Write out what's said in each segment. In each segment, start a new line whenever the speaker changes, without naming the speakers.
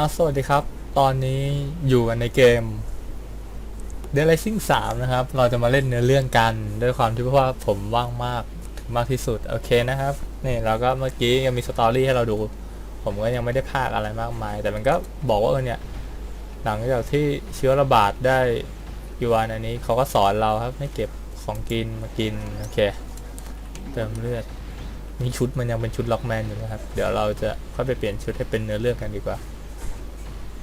อ่าสวัสดีครับ ตอนนี้อยู่กันในเกม Dead Rising 3 นะครับ เราจะมาเล่นเนื้อเรื่องกัน ด้วยความที่ว่าผมว่างมากมากที่สุด โอเคนะครับ นี่เราก็เมื่อกี้ยังมีสตอรี่ให้เราดู ผมก็ยังไม่ได้พากอะไรมากมาย แต่มันก็บอกว่าเออเนี่ย หลังจากที่เชื้อระบาดได้อยู่วันอันนี้เขาก็สอนเราครับให้เก็บของกินมากิน โอเค เติมเลือดนี่ชุดมันยังเป็นชุดล็อกแมนอยู่นะครับ เดี๋ยวเราจะค่อยไปเปลี่ยนชุดให้เป็นเนื้อเรื่องกันดีกว่า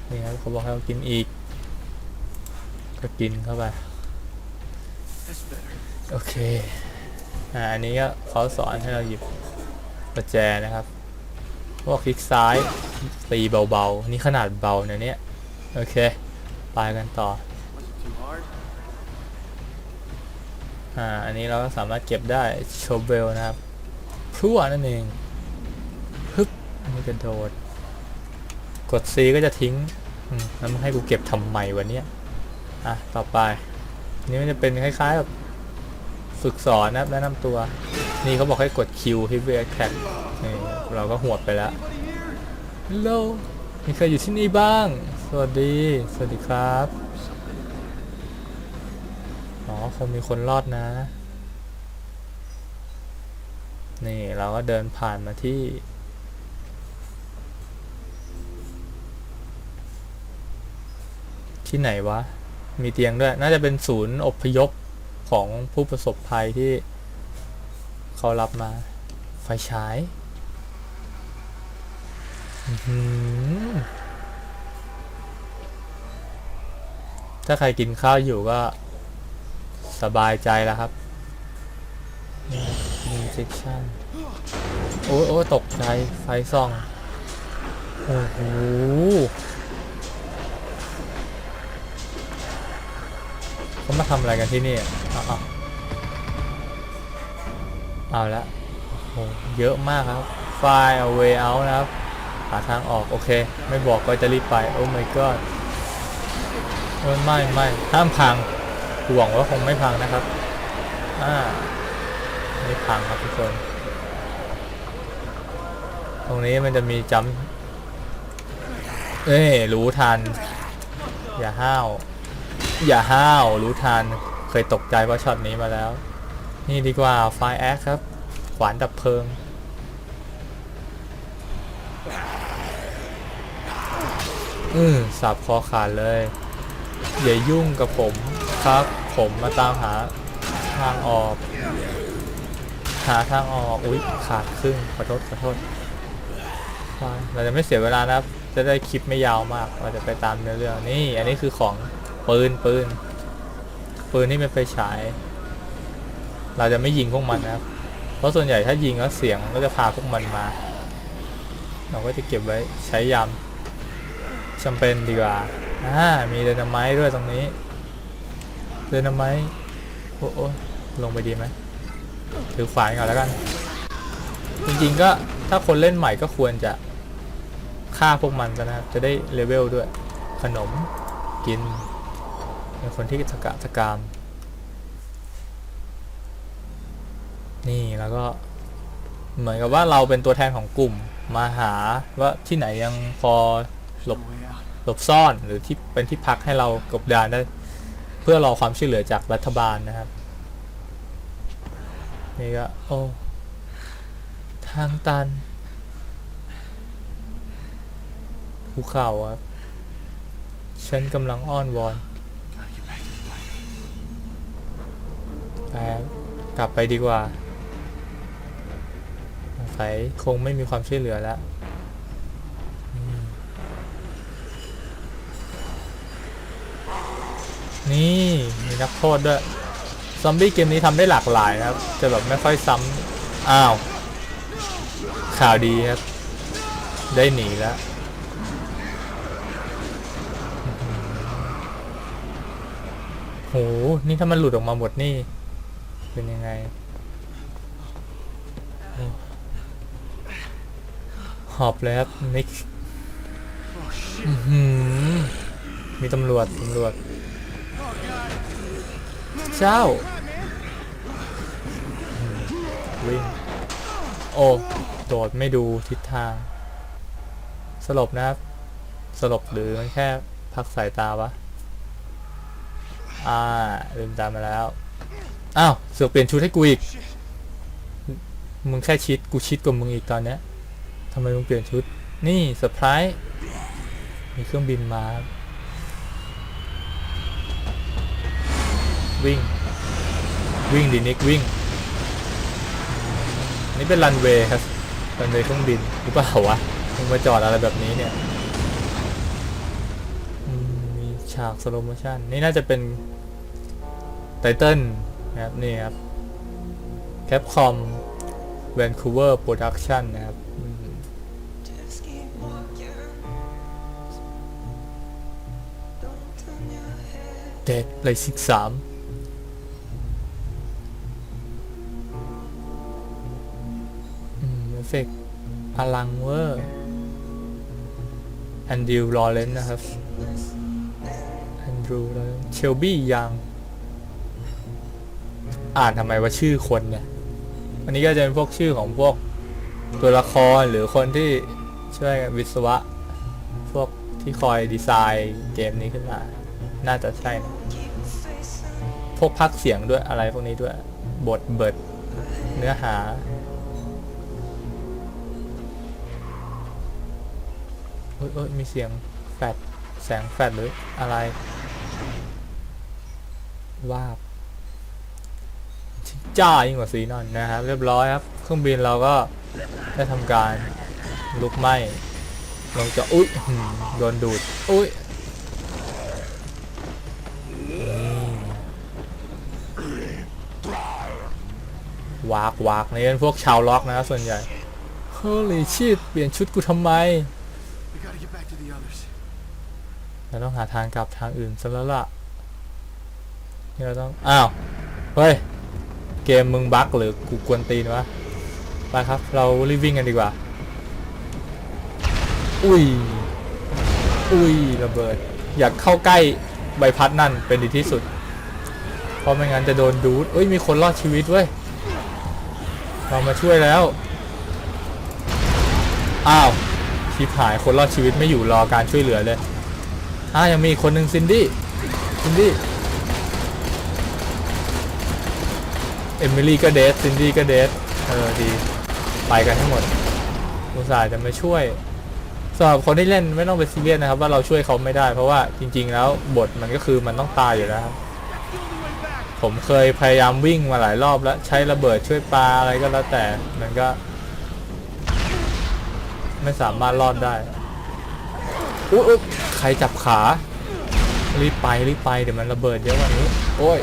นี่ครับเขาบอกให้เรากินอีก ก็กินเข้าไป โอเค อ่า อันนี้ก็เขาสอนให้เราหยิบประแจนะครับบอกคลิกซ้ายตีเบาๆ นี่ขนาดเบานะเนี่ย โอเค ไปกันต่อ อ่า อันนี้เราก็สามารถเก็บได้โชเบลนะครับพรั่วนั่นเอง ฮึบนี่กระโดด กด C ก็จะทิ้งแล้วมึงให้กูเก็บทำไมวะเนี่ยอะ ต่อไป นี่มันจะเป็นคล้ายๆแบบฝึกสอนนะแนะนำตัว นี่เขาบอกให้กด Q ที่เวทแท็กนี่เราก็หวดไปแล้วฮัลโหลมีใครอยู่ที่นี่บ้าง สวัสดี สวัสดีครับ อ๋อ คงมีคนรอดนะ นี่เราก็เดินผ่านมาที่ ที่ไหนวะ มีเตียงด้วย น่าจะเป็นศูนย์อพยพของผู้ประสบภัยที่เขารับมา ไฟฉายถ้าใครกินข้าวอยู่ก็ สบายใจแล้วครับ injection โอ้โอ้ตกใจ ไฟส่อง โอ้โห เขามาทำอะไรกันที่นี่อะเอาเอาเอาละโอ้โหเยอะมากครับไฟล์ way out นะครับ หาทางออก โอเค ไม่บอกก็จะรีบไป โอ้ my god เออไม่ไม่ห้ามพังหวังว่าคงไม่พังนะครับ อ่า ไม่พังครับทุกคน ตรงนี้มันจะมีจัมป์เอ้ยรู้ทัน อย่าห้าว อย่าห้าวรู้ทัน เคยตกใจเพราะช็อตนี้มาแล้ว นี่ดีกว่าไฟแอคครับ ขวานดับเพลิง อือสับคอขาดเลย อย่ายุ่งกับผมครับ ผมมาตามหาทางออก หาทางออกอุ๊ยขาดครึ่งขอโทษขอโทษเราจะไม่เสียเวลานะครับ จะได้คลิปไม่ยาวมาก เราจะไปตามเนื้อเรื่องนี่ อันนี้คือของ ปืนปืนปืนที่เป็นไฟฉาย เราจะไม่ยิงพวกมันนะครับ เพราะส่วนใหญ่ถ้ายิงแล้วเสียงก็จะพาพวกมันมา เราก็จะเก็บไว้ใช้ยามจำเป็นดีกว่าอ่ามีเดนาไมต์ด้วยตรงนี้เดนาไมต์โอ้โอลงไปดีไหมถือขวานก่อนแล้วกัน จริงๆก็ถ้าคนเล่นใหม่ก็ควรจะฆ่าพวกมันกันนะครับ จะได้เลเวลด้วย ขนมกิน เป็นคนที่ตะกะตะกาม นี่แล้วก็เหมือนกับว่าเราเป็นตัวแทนของกลุ่มมาหาว่าที่ไหนยังพอหลบหลบซ่อนหรือที่เป็นที่พักให้เรากบดานได้ เพื่อรอความช่วยเหลือจากรัฐบาลนะครับ นี่ก็โอ้ทางตันภูเขาครับฉันกำลังอ้อนวอน กลับไปดีกว่าสงสัยคงไม่มีความช่วยเหลือแล้วนี่มีนักโทษด้วย ซอมบี้เกมนี้ทำได้หลากหลายครับ จะแบบไม่ค่อยซ้ำอ้าว ข่าวดีครับ ได้หนีแล้วโหนี่ถ้ามันหลุดออกมาหมดนี่ เป็นยังไง หอบเลยครับนิกมีตำรวจตำรวจ เจ้า วิ่ง โอ้ โดดไม่ดูทิศทาง สลบนะครับ สลบหรือมันแค่พักสายตาวะ อ่า ลืมตามาแล้ว อ้าวเสือกเปลี่ยนชุดให้กูอีก มึงแค่ชิดกูชิดกว่ามึงอีกตอนเนี้ยทำไมมึงเปลี่ยนชุด นี่เซอร์ไพรส์มีเครื่องบินมา วิ่ง วิ่งดินิกวิ่ง นี่เป็นรันเวย์ครับรันเวย์เครื่องบินหรือเปล่าวะมึงมาจอดอะไรแบบนี้เนี่ยมมีฉากสโลโมชันนี่น่าจะเป็นไตเติล นะครับนี่ครับ Capcom Vancouver Production นะครับอืม
Just keep walking. Don't turn your head.
Dead Rising 3อืมเอฟเฟกต์พลังเวอร์แอนดิวลอเรนนะครับแอนดรูลอเรนเชลบี้ยัง อ่านทำไมว่าชื่อคนเนี่ยอันนี้ก็จะเป็นพวกชื่อของพวกตัวละครหรือคนที่ช่วยวิศวะ พวกที่คอยดีไซน์เกมนี้ขึ้นมา น่าจะใช่นะพวกพักเสียงด้วยอะไรพวกนี้ด้วย บทเบิดเนื้อหาเอ้ยเอ้ยมีเสียงแฟดแสงแฟดหรืออะไรวาบ จ้ายิ่งกว่าสีนอนนะครับ เรียบร้อยครับ เครื่องบินเราก็ได้ทำการลุกไหม้ลงจะอุ้ยหืมโดนดูดอุ้ยวากวากนี่เป็นพวกชาวล็อกนะส่วนใหญ่ Holy shit เปลี่ยนชุดกูทำไม
We gotta get back to the others.
เราต้องหาทางกลับทางอื่นซะแล้วล่ะนี่เราต้อง อ้าว เฮ้ย เกมมึงบั๊กหรือกูกวนตีนวะไปครับ เรารีบวิ่งกันดีกว่า อุ้ย อุ้ยระเบิด อยากเข้าใกล้ใบพัดนั่นเป็นดีที่สุด เพราะไม่งั้นจะโดนดูดเอ้ยมีคนรอดชีวิตเว้ย เรามาช่วยแล้ว อ้าวชิบหายคนรอดชีวิตไม่อยู่รอการช่วยเหลือเลยอ่ายังมีคนหนึ่งซินดี้ ซินดี้ เอมิลี่ก็เดทซินดี้ก็เดทเออดี ไปกันทั้งหมดอุตส่าห์จะมาช่วยสำหรับคนที่เล่นไม่ต้องไปซีเรียสนะครับ ว่าเราช่วยเขาไม่ได้ เพราะว่าจริง ๆ แล้วบทมันก็คือมันต้องตายอยู่แล้วครับผมเคยพยายามวิ่งมาหลายรอบแล้ว ใช้ระเบิดช่วยปลาอะไรก็แล้วแต่มันก็ ไม่สามารถรอดได้อุ๊ยใครจับขารีบไปรีบไปเดี๋ยวมันระเบิดเยอะกว่านี้ โอ้ย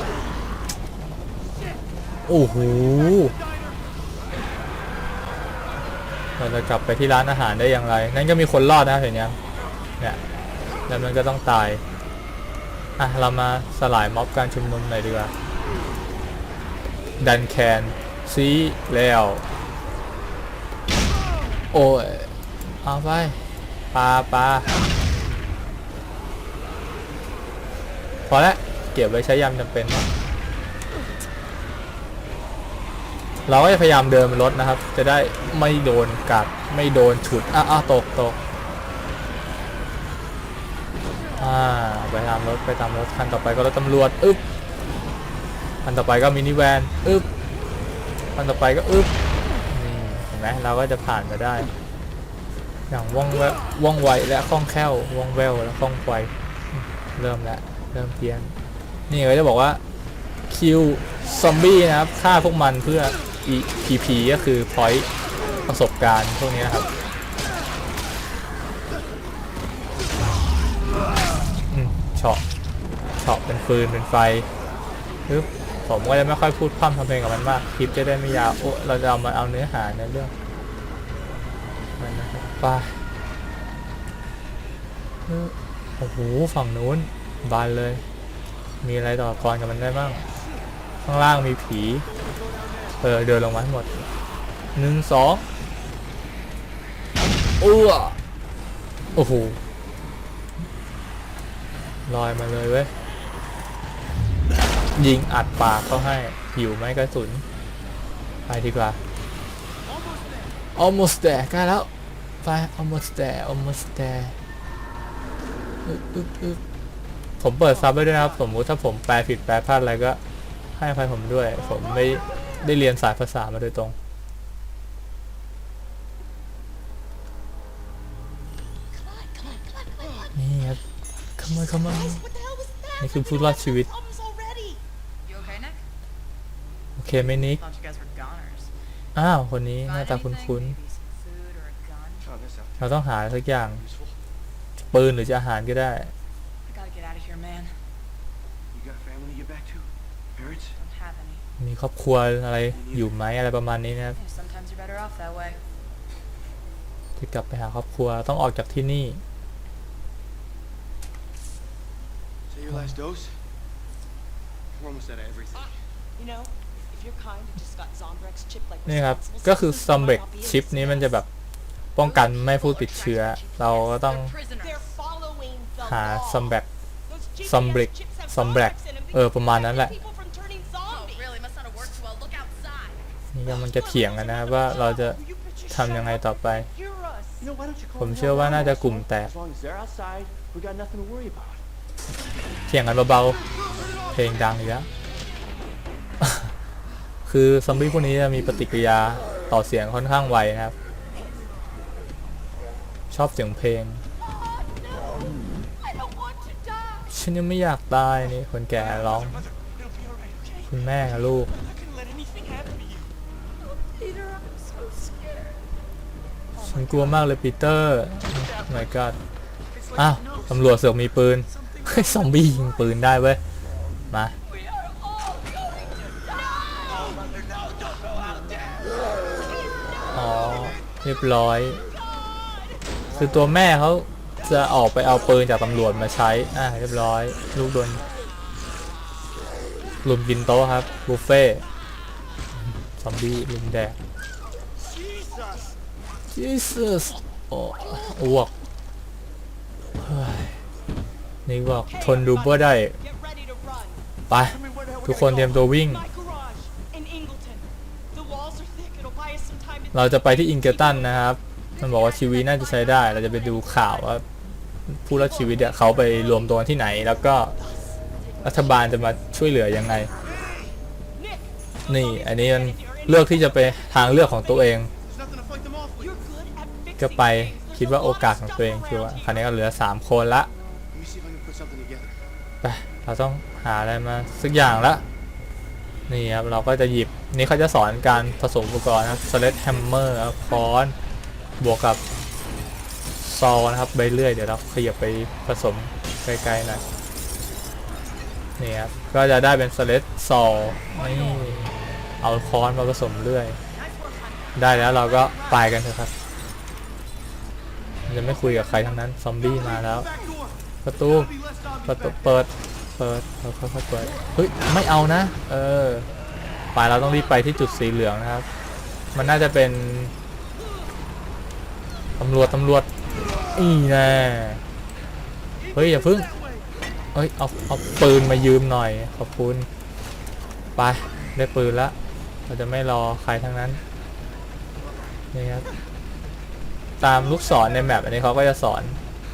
โอ้โหเราจะกลับไปที่ร้านอาหารได้อย่างไร นั่นก็มีคนรอดนะเห็นยังเนี่ยแล้วมันก็ต้องตาย อะ เรามาสลายม็อบการชุมนุมหน่อยดีกว่า ดันแคนซีแล้ว โอ้ย เอาไปปลาปลาพอแล้วเก็บไว้ใช้ยามจำเป็น เราก็จะพยายามเดินรถนะครับ จะได้ไม่โดนกัดไม่โดนฉุดอะอะตกตกอ่าไปตามรถไปตามรถคันต่อไปก็รถตำรวจอึ๊บคันต่อไปก็มินิแวนอึ๊บคันต่อไปก็อึ๊บนี่เห็นไหมเราก็จะผ่านมาได้ อย่างว่องแวว่องไวและคล่องแคล่วว่องแววและคล่องไวเริ่มแล้วเริ่มเพี้ยนนี่ก็จะบอกว่าคิวซอมบี้นะครับฆ่าพวกมันเพื่อ EP ก็คือ point ประสบการณ์พวกนี้นะครับอืมเฉาะเฉาะเป็นฟืนเป็นไฟปึ๊บผมก็จะไม่ค่อยพูดพร่ำทำเพลงกับมันมาก คลิปจะได้ไม่ยาวโอ้เราจะเอามาเอาเนื้อหาในเรื่องไปนะครับปเออโอ้โหฝั่งนู้นบานเลย มีอะไรต่อกรกับมันได้บ้าง ข้างล่างมีผี เออเดินลงมาให้หมดหนึ่งสองอ้วโอ้โหลอยมาเลยเว้ย ยิงอัดปากเขาให้หิวไหมกระสุน ไปดีกว่า almost there ใกล้แล้ว ไป almost there almost there อึ๊บอึ๊บอึ๊บผมเปิดซับไว้ด้วยนะครับ สมมุติถ้าผมแปลผิดแปลพลาดอะไรก็ให้อภัยผมด้วย ผมไม่ ได้เรียนสายภาษามาโดยตรง นี่ครับ come on come on
What the hell was that?
นี่คือผู้รอดชีวิต
Problems already.
You okay, Nick?
โอเคไหมนิก
Thought you guys were goners.
อ้าว คนนี้หน้า
Find
ตา
anything?
คุ้น
Maybe some food or a gun?
Found this out.
ๆเราต้องหาสักอย่าง
Useful.
ปืนหรือจะอาหารก็ได้
I gotta get out of here, man.
You got family to get back to? Parents?
Don't have any.
มีครอบครัวอะไรอยู่ไหมอะไรประมาณนี้นะครับ
Yeah, sometimes you're better off that way.
จะกลับไปหาครอบครัวต้องออกจากที่นี่
Say your last dose? We're almost out of everything.
You know, if you're kind and just got Zombrex chip like
นี่ครับ
responsible
ก็คือ
citizens,
ซอมเบร
might
ก
not be
ชิป
in
นี้
this
มันจะ
mess.
แบบป้องกันไม่ให้ผู้ติดเชื้อ เราก็ต้อง
They're prisoners.
They're following the
หา
law.
ซอมแบก
Those GPS
ซอมเบรก
chips have
ซอมแบก
Zombrex in 'em
เออประมาณนั้นแหละ นี่กำลังจะเถียงกันนะครับว่าเราจะทำยังไงต่อไป ผมเชื่อว่าน่าจะกลุ่มแตกเถียงกันเบาๆเพลงดังอีกแล้วคือซอมบี้พวกนี้จะมีปฏิกิริยาต่อเสียงค่อนข้างไวนะครับ ชอบเสียงเพลงฉันยังไม่อยากตายนี่คนแก่ร้อง คุณแม่กับลูก
I'm not gonna let anything happen to you.
Peter, I'm so scared.
ฉันกลัวมากเลยปีเตอร์ my god อ้าวตำรวจเสือกมีปืนซอมบี้ยิงปืนได้เว้ย มา อ๋อ เรียบร้อย คือตัวแม่เขาจะออกไปเอาปืนจากตำรวจมาใช้ อ่าเรียบร้อย ลูกโดนลุมกินโต๊ะครับ บุฟเฟ่ซอมบี้ลุมแดก Jesus โอ้อ้วกเฮ้ยนี่บอกทนดูบ่ได้
Get ready to run.
ไป ทุกคนเตรียมตัววิ่ง
My garage in Ingleton. The walls are thick. It'll buy us some time to
เราจะไปที่อิงเกลตันนะครับ มันบอกว่าชีวิตน่าจะใช้ได้ เราจะไปดูข่าวว่าผู้รอดชีวิตเนี่ยเขาไปรวมตัวกันที่ไหน แล้วก็รัฐบาลจะมาช่วยเหลือยังไง
Nick,
นี่ อันนี้มันเลือกที่จะไปทางเลือกของตัวเอง
There's nothing to fight them off with.
you're good at fixing
ก็ไปคิดว่าโอกาสของตัวเองคือว่าคราวนี้ก็เหลือ 3 คนละไปเราต้องหาอะไรมาสักอย่างละนี่ครับเราก็จะหยิบนี่เขาจะสอนการผสมอุปกรณ์นะครับสเลดแฮมเมอร์ค้อนบวกกับซอนะครับใบเลื่อยเดี๋ยวเราขยับไปผสมไกลๆหน่อยนี่ครับก็จะได้เป็นสเลดซอนี่เอาค้อนมาผสมเลื่อย ได้แล้วเราก็ไปกันเถอะครับ จะไม่คุยกับใครทั้งนั้น ซอมบี้มาแล้ว ประตู ประตู เปิด เปิดเราค่อยๆเปิด เฮ้ย ไม่เอานะ เออไปเราต้องรีบไปที่จุดสีเหลืองนะครับ มันน่าจะเป็นตำรวจตำรวจอีแน่เฮ้ยอย่าพึ่งเฮ้ยเอาเอาปืนมายืมหน่อย ขอบคุณ ไปได้ปืนละเราจะไม่รอใครทั้งนั้นนี่ครับ ตามลูกศรในแมปอันนี้เขาก็จะสอน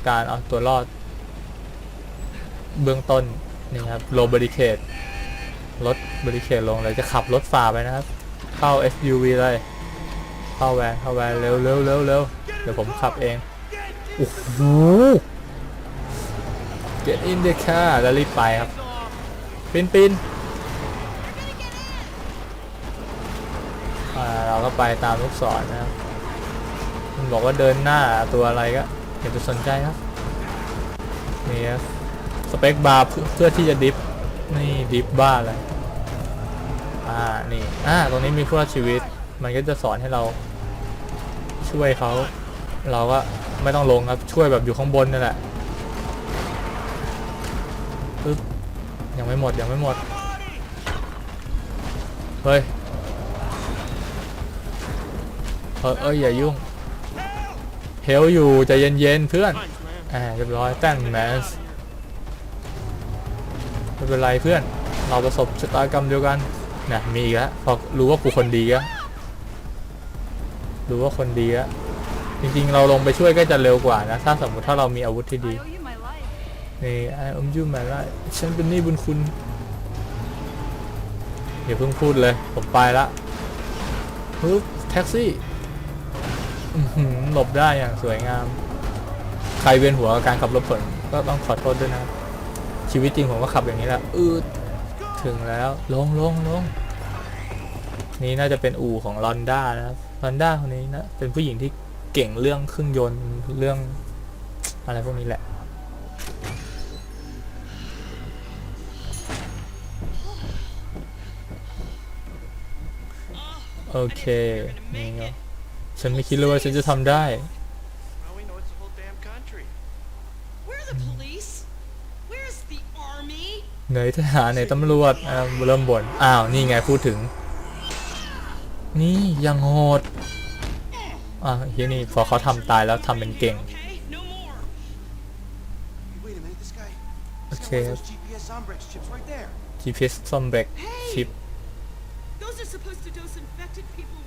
การเอาตัวรอด เบื้องต้นนี่ครับโลบริเคดลดบริเคดลงเลยจะขับรถฝ่าไปนะครับ เข้า SUV เลยเข้าแวนเข้าแวนเร็วเร็วเร็วเร็วเดี๋ยวผมขับเองโอ้โห get in the car แล้วรีบไปครับปินปินอ่าเราก็ไปตามลูกศรนะครับ มันบอกว่าเดินหน้าตัวอะไรก็อย่าไปสนใจครับนี่ครับสเปคบาร์เพื่อเพื่อที่จะดิฟนี่ดิฟบ้าอะไรอ่านี่อ่าตรงนี้มีผู้รอดชีวิต มันก็จะสอนให้เราช่วยเขาเราก็ไม่ต้องลงครับช่วยแบบอยู่ข้างบนนั่นแหละปึ๊บยังไม่หมดยังไม่หมดเฮ้ยเออเอ้ยอย่ายุ่ง ฮลอยู่ใจเย็นๆเพื่อนอ่าเรียบร้อยตั้งแมสไม่เป็นไรเพื่อน เราประสบชะตากรรมเดียวกันเนี่ยมีอีกแล้วพอรู้ว่ากูคนดีอะรู้ว่าคนดีอะจริงๆ เราลงไปช่วยก็จะเร็วกว่านะ ถ้าสมมติถ้าเรามีอาวุธที่ดี
I owe you my life.
นี่ไอ้อมยุ่มาละฉันเป็นหนี้บุญคุณอย่าเพิ่งพูดเลย ผมไปละฮึบแท็กซี่อื้อ หลบได้อย่างสวยงาม ใครเวียนหัวกับการขับรถผลก็ต้องขอโทษด้วยนะ ชีวิตจริงผมก็ขับอย่างนี้แหละอืดถึงแล้วลงลงลงนี่น่าจะเป็นอู่ของลอนด้านะครับลอนด้าคนนี้นะเป็นผู้หญิงที่เก่งเรื่องเครื่องยนต์เรื่องอะไรพวกนี้แหละ โอเค นี่ก็ ฉันไม่คิดเลยว่าฉันจะทำได้
Well, we know it's the whole damn country.
Where are the police? Where's the army?
เหนื่อยทหารไหนตำรวจอ่าเริ่มบ่นอ้าว นี่ไงพูดถึง นี่ยังโหดอ่าเฮียนี่พอเขาทำตายแล้วทำเป็นเก่ง
Okay, no more.
Hey, wait a minute, this guy. This
Okay.
guy wants those GPS Zombrex chips right there.
GPS ซ่อมเบรกชิป
Those are supposed to dose infected people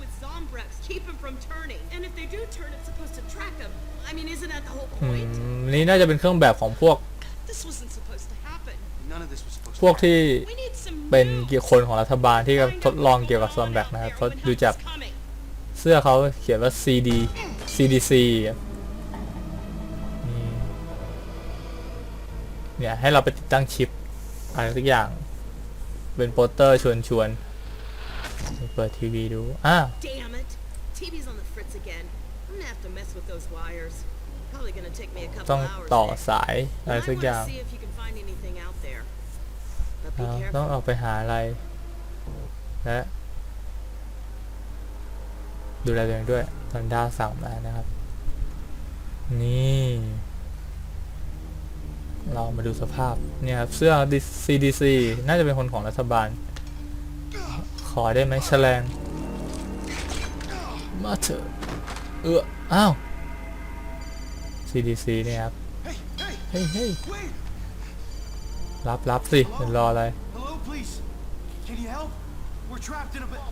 with Zombrex, keep them from turning. And if they do turn, it's supposed to track them. I mean, isn't that the whole
อื
point?
มนี่น่าจะเป็นเครื่องแบบของพวก
This wasn't supposed to happen.
None of this was supposed
พวก
to
ที่
We need some
เป็น
new
เกี่ยวคนของรัฐบาลที่
kind
ทดลอง
of
เกี่ยวกับซอมแบก
going
นะครับ
out
เขา
there when
ดู
help
จาก
is coming.
เสื้อเขาเขียนว่า CD CDC อะนี่เนี่ยให้เราไปติดตั้งชิปอะไรสักอย่าง เป็นโปสเตอร์ชวนชวนๆเปิดทีวีดู อ้าว
Damn it. TV's on the fritz again. I'm gonna have to mess with those wires. Probably gonna take me a couple
ต้อง
hours.
ต่อ
eh?
สายอะไร
You
สัก
might
อย่าง
wanna see if you can find anything out there. But be
อ้าว
careful.
ต้องออกไปหาอะไร และดูแลตัวเองด้วยตอนด้าสั่งมานะครับ นี่ เรามาดูสภาพ เนี่ยครับ เสื้อ CDC น่าจะเป็นคนของรัฐบาล ขอได้ไหมแฉลง มาเถอะเอออ้าว CDC เนี่ยครับ
Hey, hey,
เฮ้ยเฮ้ย
wait!
รับรับสิเดี๋ยวรออะไร
Hello, police. Can you help? We're trapped in a bit.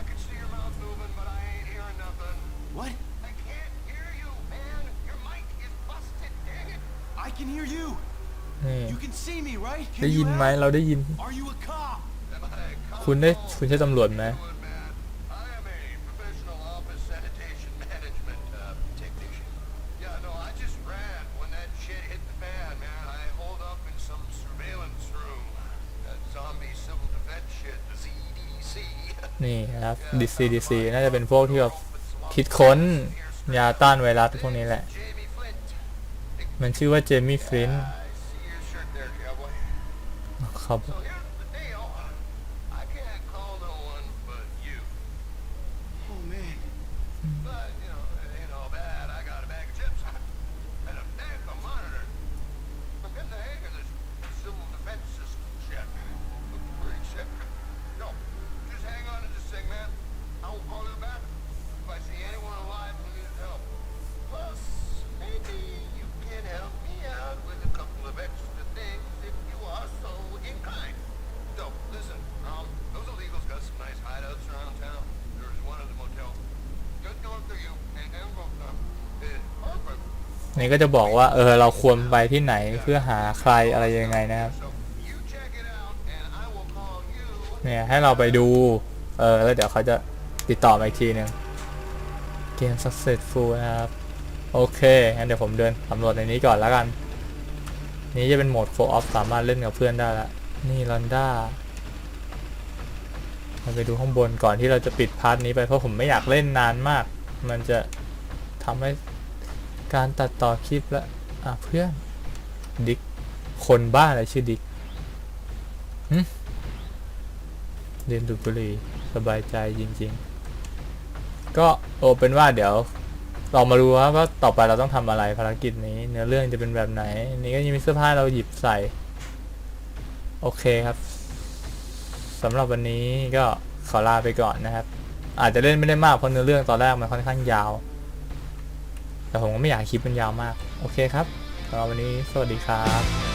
I can see your mouth moving, but I ain't hearing nothing.
What?
I can't hear you, man. Your mic is busted, dang it.
I can hear you.
นี่
You can see me, right?
ได้
Can
ยิ
you
นไหม
help?
เราได้ยิน
Are you a cop?
Am I a cop?
คุณได้คุณใช่ตำรวจไหม
Good, man. I
นี่ครับ DCDC น่าจะเป็นพวกที่แบบคิดค้นยาต้านไวรัสพวกนี้แหละ มันชื่อว่าเจมี่ฟลินครับ
So here's the deal. I can't call no one but you.
Oh, man.
But, you know, it ain't all bad. I got a bag of chips and a tank of monitor. I'm getting the hang of this civil defense system shit. Looks pretty sick. No, just hang on to this thing, man. I will call you back if I see anyone alive who needs help. Plus, maybe you can help me out with a couple of extra things if you are so inclined. So, listen, um, those illegals got some nice hideouts around town. There's one at the motel. Just going through you and then go um, it's perfect.
นี่ก็จะบอกว่าเออเราควรไปที่ไหนเพื่อหาใครอะไรยังไงนะครับเนี่ยให้เราไปดู เออแล้วเดี๋ยวเขาจะติดต่อมาอีกทีหนึ่งเกม successful นะครับ โอเคงั้นเดี๋ยวผมเดินสำรวจในนี้ก่อนแล้วกัน นี่จะเป็นโหมด co-op สามารถเล่นกับเพื่อนได้ละนี่ลอนด้าเราไปดูข้างบนก่อนที่เราจะปิดพาร์ทนี้ไปเพราะผมไม่อยากเล่นนานมาก มันจะทำให้ การตัดต่อคลิปและอะเพื่อน ดิก คนบ้าอะไรชื่อดิกเรียนดูบุรีสบายใจจริง ๆ ก็โอเป็นว่าเดี๋ยว เรามาดูว่าว่าต่อไปเราต้องทำอะไรภารกิจนี้ เนื้อเรื่องจะเป็นแบบไหนนนี้ก็ยังมีเสื้อผ้าเราหยิบใส่ โอเคครับสำหรับวันนี้ก็ขอลาไปก่อนนะครับ อาจจะเล่นไม่ได้มากเพราะเนื้อเรื่องตอนแรกมันค่อนข้างยาว แต่ผมก็ไม่อยากคลิปมันยาวมาก โอเคครับสำหรับวันนี้สวัสดีครับ